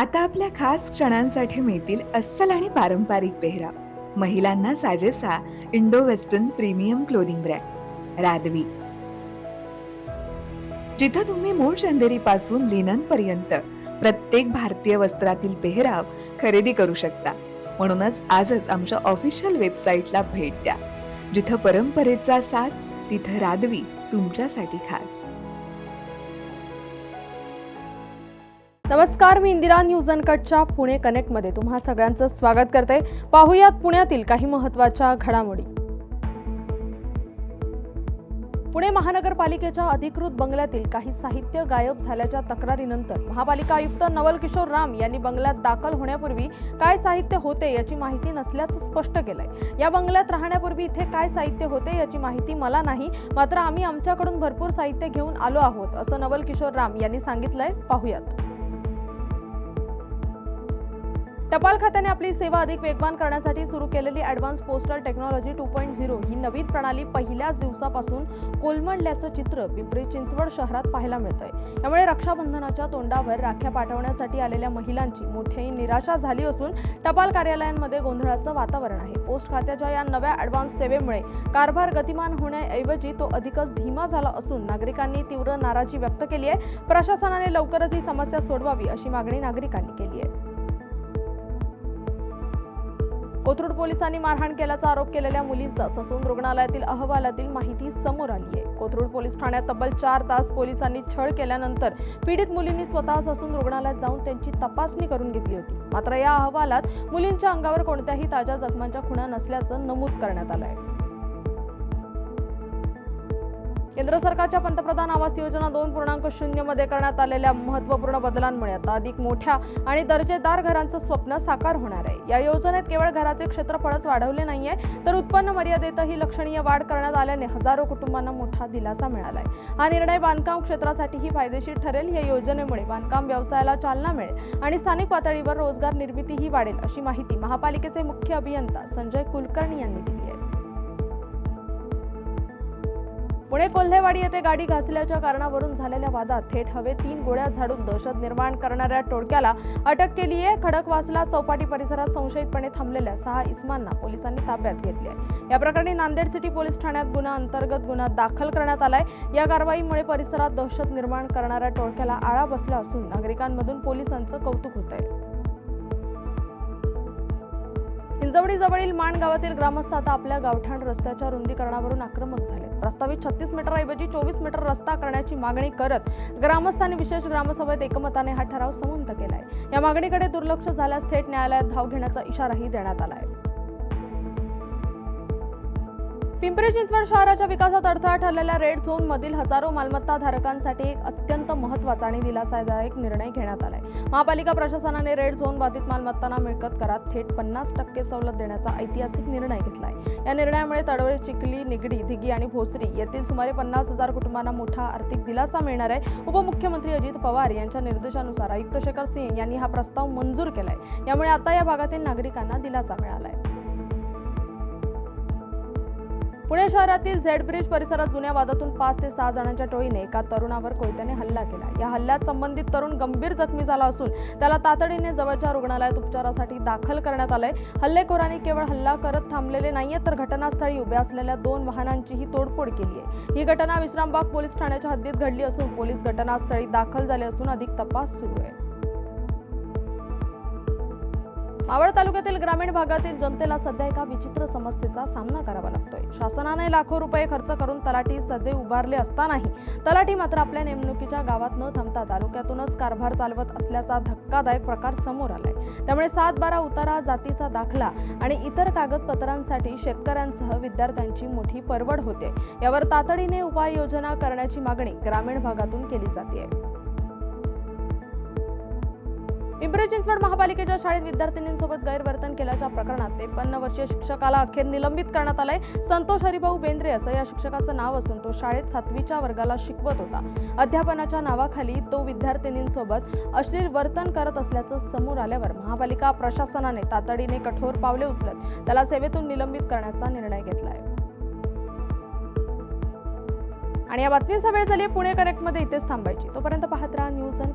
आता आपल्या खास क्षणांसाठी मिळतील अस्सल आणि पारंपरिक पेहराव महिलांना साजेसा Indo western premium clothing brand. Radvi जिथं तुम्ही मूळ चंदेरी पासून लिनन पर्यंत प्रत्येक भारतीय वस्त्रातील पेहराव खरेदी करू शकता. म्हणूनच आजच आमच्या ऑफिशियल वेबसाईटला भेट द्या. जिथं परंपरेचा साज तिथं रादवी तुमच्यासाठी खास. नमस्कार मी इंदिरा न्यूज अनकटच्या पुणे कनेक्टमध्ये तुम्हा सगळ्यांचं स्वागत करते. पाहुयात पुण्यातील काही महत्त्वाच्या घडामोडी. पुणे महानगरपालिकेच्या अधिकृत बंगल्यातील काही साहित्य गायब झाल्याच्या तक्रारीनंतर महापालिका आयुक्त नवल किशोर राम यांनी बंगल्यात दाखल होण्यापूर्वी काय साहित्य होते याची माहिती नसल्याचं स्पष्ट केलंय. या बंगल्यात राहण्यापूर्वी इथे काय साहित्य होते याची माहिती मला नाही मात्र आम्ही आमच्याकडून भरपूर साहित्य घेऊन आलो आहोत असं नवल किशोर राम यांनी सांगितलंय. पाहुयात. टपाल खात्याने आपली सेवा अधिक वेगवान करण्यासाठी सुरू केलेली advance postal technology two point zero ही नवीन प्रणाली पहिल्याच दिवसापासून कोलमडल्याचं चित्र पिंपरी चिंचवड शहरात पाहायला मिळतंय. त्यामुळे रक्षाबंधनाच्या तोंडावर राख्या पाठवण्यासाठी आलेल्या महिलांची मोठी निराशा झाली असून टपाल कार्यालयांमध्ये गोंधळाचं वातावरण आहे. पोस्ट खात्याच्या या नव्या ॲडव्हान्स सेवेमुळे कारभार गतिमान होण्याऐवजी तो अधिकच धीमा झाला असून नागरिकांनी तीव्र नाराजी व्यक्त केली आहे. प्रशासनाने लवकरच ही समस्या सोडवावी अशी मागणी नागरिकांनी केली आहे. कोथरूड पोलिसांनी मारहाण केल्याचा आरोप केलेल्या मुलीचा ससून रुग्णालयातील अहवालातील माहिती समोर आली आहे. कोथरूड पोलीस ठाण्यात तब्बल चार तास पोलिसांनी छळ केल्यानंतर पीडित मुलींनी स्वतः ससून रुग्णालयात जाऊन त्यांची तपासणी करून घेतली होती. मात्र या अहवालात मुलींच्या अंगावर कोणत्याही ताज्या जखमांच्या खुणा नसल्याचं नमूद करण्यात आलं आहे. केंद्र सरकारच्या पंतप्रधान आवास योजना दोन पूर्णांक शून्यमध्ये करण्यात आलेल्या महत्त्वपूर्ण बदलांमुळे आता अधिक मोठ्या आणि दर्जेदार घरांचं स्वप्न साकार होणार आहे. या योजनेत केवळ घराचे क्षेत्रफळच वाढवले नाहीये तर उत्पन्न मर्यादेतही लक्षणीय वाढ करण्यात आल्याने हजारो कुटुंबांना मोठा दिलासा मिळालाय. हा निर्णय बांधकाम क्षेत्रासाठीही फायदेशीर ठरेल. या योजनेमुळे बांधकाम व्यवसायाला चालना मिळेल आणि स्थानिक पातळीवर रोजगार निर्मितीही वाढेल अशी माहिती महापालिकेचे मुख्य अभियंता संजय कुलकर्णी यांनी दिली. पुणे कोल्हेवाडी येथे गाडी घासल्याच्या कारणावरून झालेल्या वादात थेट हवे तीन गोळ्या झाडून दहशत निर्माण करणाऱ्या टोळक्याला अटक केली आहे खडकवासला चौपाटी परिसरात संशयितपणे थांबलेल्या सहा इस्मांना पोलिसांनी ताब्यात घेतले आहे. या प्रकरणी नांदेड सिटी पोलीस ठाण्यात गुन्हा अंतर्गत गुन्हा दाखल करण्यात आलाय. या कारवाईमुळे परिसरात दहशत निर्माण करणाऱ्या टोळक्याला आळा बसला असून नागरिकांमधून पोलिसांचं कौतुक होत आहे हिंजवडी जवळील मान गावातील ग्रामस्थ आता आपल्या गावठाण रस्त्याच्या रुंदीकरणावरून आक्रमक झाले. प्रस्तावित छत्तीस मीटर ऐवजी चोवीस मीटर रस्ता करण्याची मागणी करत ग्रामस्थांनी विशेष ग्रामसभेत एकमताने हा ठराव संमत केलाय. या मागणीकडे दुर्लक्ष झाल्यास थेट न्यायालयात धाव घेण्याचा इशाराही देण्यात आला आहे पिंपरी चिंचवड शहराच्या विकासात अडथळा ठरलेल्या रेड झोन मधील हजारो मालमत्ता धारकांसाठी एक अत्यंत महत्त्वाचा आणि दिलासादायक निर्णय घेण्यात आलाय. महापालिका प्रशासनाने रेड झोन बाधित मालमत्तांना मिळकत करात थेट पन्नास टक्के सवलत देण्याचा ऐतिहासिक निर्णय घेतलाय. या निर्णयामुळे तडवळी चिखली निगडी धिगी आणि भोसरी येथील सुमारे पन्नास हजार कुटुंबांना मोठा आर्थिक दिलासा मिळणार आहे. उपमुख्यमंत्री अजित पवार यांच्या निर्देशानुसार आयुक्त शेखर सिंग यांनी हा प्रस्ताव मंजूर केलाय. यामुळे आता या भागातील नागरिकांना दिलासा मिळालाय. पुणे शहरातील झेड ब्रिज परिसरात जुन्या वादातून पाच ते सहा जणांच्या टोळीने एका तरुणावर कोयत्याने हल्ला केला. या हल्ल्यात संबंधित तरुण गंभीर जखमी झाला असून त्याला तातडीने जवळच्या रुग्णालयात उपचारासाठी दाखल करण्यात आलंय. हल्लेखोरांनी केवळ हल्ला करत थांबलेले नाहीये तर घटनास्थळी उभ्या असलेल्या दोन वाहनांचीही तोडफोड केली आहे. ही घटना विश्रामबाग पोलीस ठाण्याच्या हद्दीत घडली असून पोलीस घटनास्थळी दाखल झाले असून अधिक तपास सुरू आहे. मावळ तालुक्यातील ग्रामीण भागातील जनतेला सध्या एका विचित्र समस्येचा सामना करावा लागतोय. शासनाने लाखो रुपये खर्च करून तलाठी सजे उभारले असतानाही तलाठी मात्र आपल्या नेमणुकीच्या गावात न थांबता तालुक्यातूनच कारभार चालवत असल्याचा धक्कादायक प्रकार समोर आलाय. त्यामुळे सात बारा उतारा जातीचा दाखला आणि इतर कागदपत्रांसाठी शेतकऱ्यांसह विद्यार्थ्यांची मोठी परवड होते. यावर तातडीने उपाययोजना करण्याची मागणी ग्रामीण भागातून केली जाते पिंपरी चिंचवड महापालिकेच्या शाळेत विद्यार्थिनींसोबत गैरवर्तन केल्याच्या प्रकरणात त्रेपन्न वर्षीय शिक्षकाला अखेर निलंबित करण्यात आलंय. संतोष हरिभाऊ बेंद्रे असं या शिक्षकाचं नाव असून तो शाळेत सातवीच्या वर्गाला शिकवत होता. अध्यापनाच्या नावाखाली तो विद्यार्थिनींसोबत अश्लील वर्तन करत असल्याचं समोर आल्यावर महापालिका प्रशासनाने तातडीने कठोर पावले उचलत त्याला सेवेतून निलंबित करण्याचा निर्णय घेतलाय. आणि या बातमीचा वेळ झाली पुणे कनेक्टमध्ये इथेच थांबायची. तोपर्यंत पाहत राहा न्यूज अँड